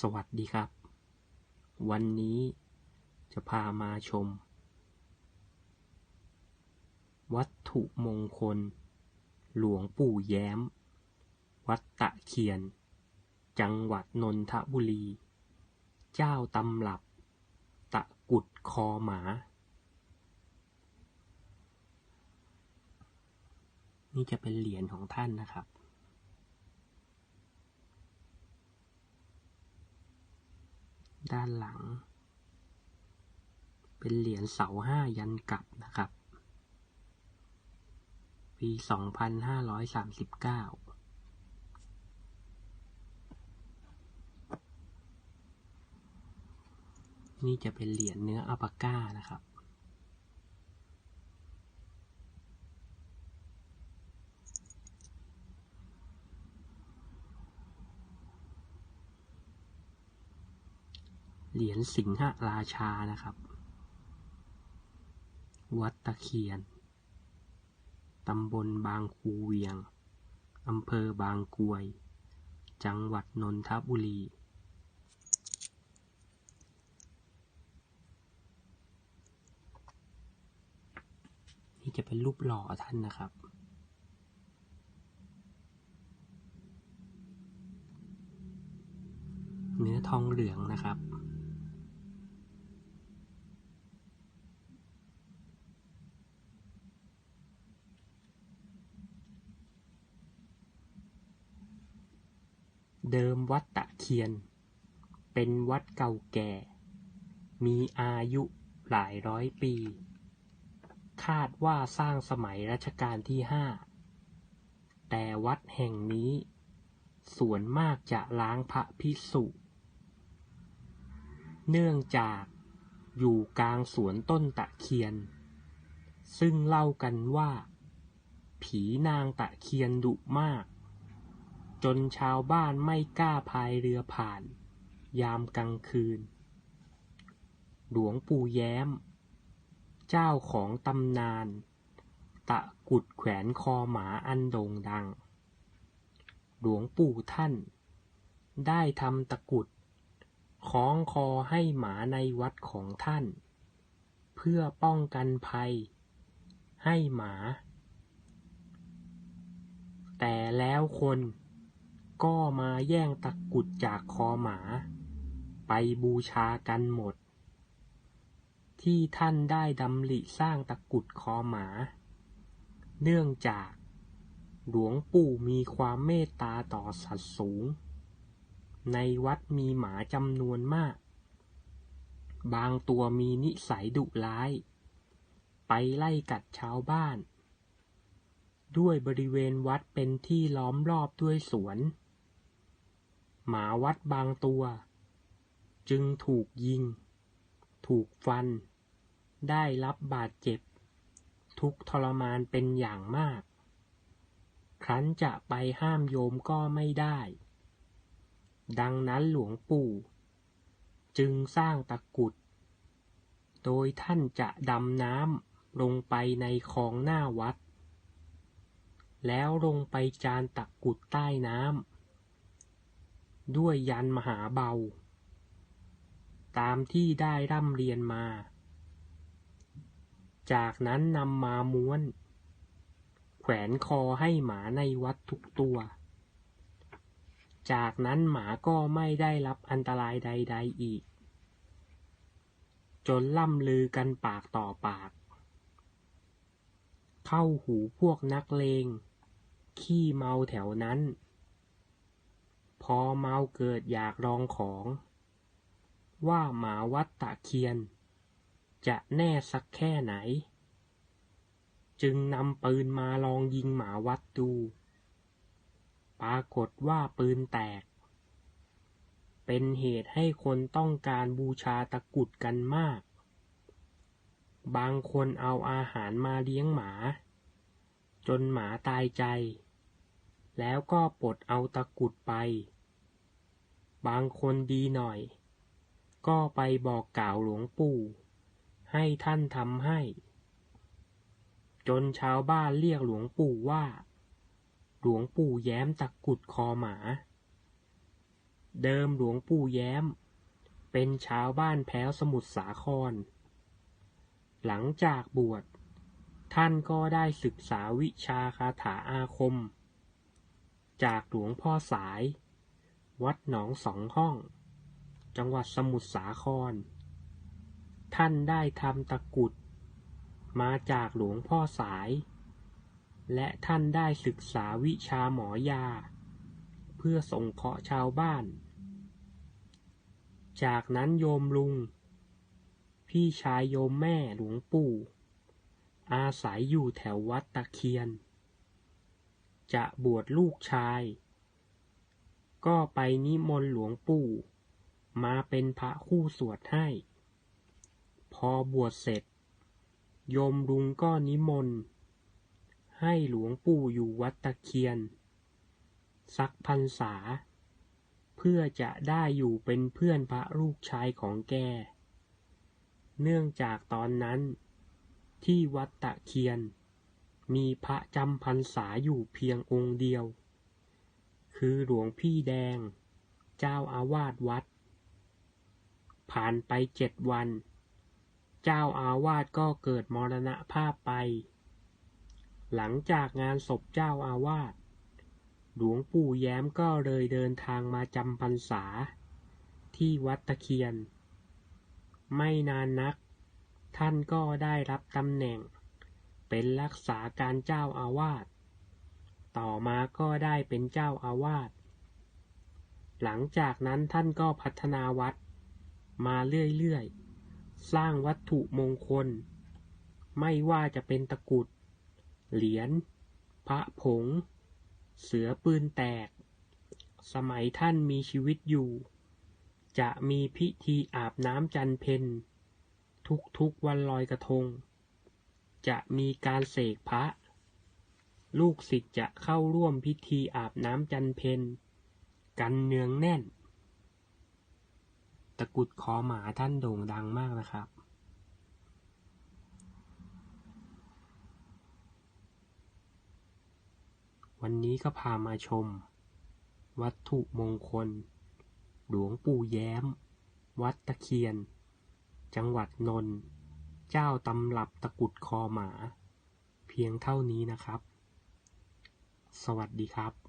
สวัสดีครับ วันนี้จะพามาชม วัตถุมงคล หลวงปู่แย้ม วัดตะเคียน จังหวัดนนทบุรี เจ้าตำรับ ตะกุดคอหมา นี่จะเป็นเหรียญของท่านนะครับ ด้านหลัง เป็นเหรียญเสาห้ายันกลับนะครับ ปี 2539นี่จะเป็นเหรียญเนื้ออัปาก้านะครับ เหรียญสิงหราชานะครับ วัดตะเคียน ตำบลบางคูเวียง อำเภอบางกวย จังหวัดนนทบุรี นี่จะเป็นรูปหล่อท่านนะครับเนื้อทองเหลืองนะครับ เดิมวัดตะเคียน เป็นวัดเก่าแก่ มีอายุหลายร้อยปี คาดว่าสร้างสมัยรัชกาลที่ห้า แต่วัดแห่งนี้ ส่วนมากจะล้างพระพิสุ เนื่องจากอยู่กลางสวนต้นตะเคียน ซึ่งเล่ากันว่า ผีนางตะเคียนดุมาก จนชาวบ้านไม่กล้าพายเรือผ่าน ยามกลางคืน หลวงปู่แย้ม เจ้าของตำนาน ตะกุดแขวนคอหมาอันโด่งดัง หลวงปู่ท่าน ได้ทำตะกุดคล้องคอให้หมาในวัดของท่าน เพื่อป้องกันภัย ให้หมา แต่แล้วคน ก็มาแย่งตะกุดจากคอหมา ไปบูชากันหมด ที่ท่านได้ดำริสร้างตะกุดคอหมา เนื่องจากหลวงปู่มีความเมตตาต่อสัตว์สูง ในวัดมีหมาจำนวนมาก บางตัวมีนิสัยดุร้าย ไปไล่กัดชาวบ้าน ด้วยบริเวณวัดเป็นที่ล้อมรอบด้วยสวน หมาวัดบางตัว จึงถูกยิง ถูกฟัน ได้รับบาดเจ็บ ทุกทรมานเป็นอย่างมาก ครั้นจะไปห้ามโยมก็ไม่ได้ ดังนั้นหลวงปู่ จึงสร้างตะกุด โดยท่านจะดำน้ำลงไปในคลองหน้าวัด แล้วลงไปจานตะกุดใต้น้ำ ด้วยยันมหาเบา ตามที่ได้ร่ำเรียนมา จากนั้นนำมาม้วน แขวนคอให้หมาในวัดทุกตัว จากนั้นหมาก็ไม่ได้รับอันตรายใด ๆอีก จนล่ำลือกันปากต่อปาก เข้าหูพวกนักเลง ขี้เมาแถวนั้น พอเมาเกิดอยากลองของ ว่าหมาวัดตะเคียน จะแน่สักแค่ไหน จึงนำปืนมาลองยิงหมาวัดดู ปรากฏว่าปืนแตก เป็นเหตุให้คนต้องการบูชาตะกุดกันมาก บางคนเอาอาหารมาเลี้ยงหมา จนหมาตายใจแล้วก็ปลดเอาตะกุดไป บางคนดีหน่อย ก็ไปบอกกล่าวหลวงปู่ ให้ท่านทำให้ จนชาวบ้านเรียกหลวงปู่ว่า หลวงปู่แย้มตะกุดคอหมา เดิมหลวงปู่แย้ม เป็นชาวบ้านแพ้วสมุทรสาคร หลังจากบวช ท่านก็ได้ศึกษาวิชาคาถาอาคม จากหลวงพ่อสาย วัดหนองสองห้อง จังหวัดสมุทรสาคร ท่านได้ทำตะกุด มาจากหลวงพ่อสาย และท่านได้ศึกษาวิชาหมอยา เพื่อส่งเคราะห์ชาวบ้าน จากนั้นโยมลุง พี่ชายโยมแม่หลวงปู่ อาศัยอยู่แถววัดตะเคียน จะบวชลูกชาย ก็ไปนิมนต์หลวงปู่ มาเป็นพระคู่สวดให้ พอบวชเสร็จ โยมลุงก็นิมนต์ ให้หลวงปู่อยู่วัดตะเคียน สักพรรษา เพื่อจะได้อยู่เป็นเพื่อนพระลูกชายของแก เนื่องจากตอนนั้น ที่วัดตะเคียน มีพระจำพรรษาอยู่เพียงองค์เดียว คือหลวงพี่แดง เจ้าอาวาสวัด ผ่านไปเจ็ดวัน เจ้าอาวาสก็เกิดมรณภาพไป หลังจากงานศพเจ้าอาวาส หลวงปู่แย้มก็เลยเดินทางมาจำพรรษา ที่วัดตะเคียน ไม่นานนัก ท่านก็ได้รับตำแหน่ง เป็นรักษาการเจ้าอาวาส ต่อมาก็ได้เป็นเจ้าอาวาส หลังจากนั้นท่านก็พัฒนาวัด มาเรื่อยๆ สร้างวัตถุมงคล ไม่ว่าจะเป็นตะกุด เหรียญ พระผง เสือปืนแตก สมัยท่านมีชีวิตอยู่ จะมีพิธีอาบน้ำจันเพนทุกๆวันลอยกระทง จะมีการเสกพระ ลูกศิษย์จะเข้าร่วมพิธีอาบน้ำจันเพนกันเนืองแน่น ตะกุดคอหมาท่านโด่งดังมากนะครับ วันนี้ก็พามาชม วัตถุมงคล หลวงปู่แย้ม วัดตะเคียน จังหวัดนนท์เจ้าตำรับตะกุดคอหมา เพียงเท่านี้นะครับ สวัสดีครับ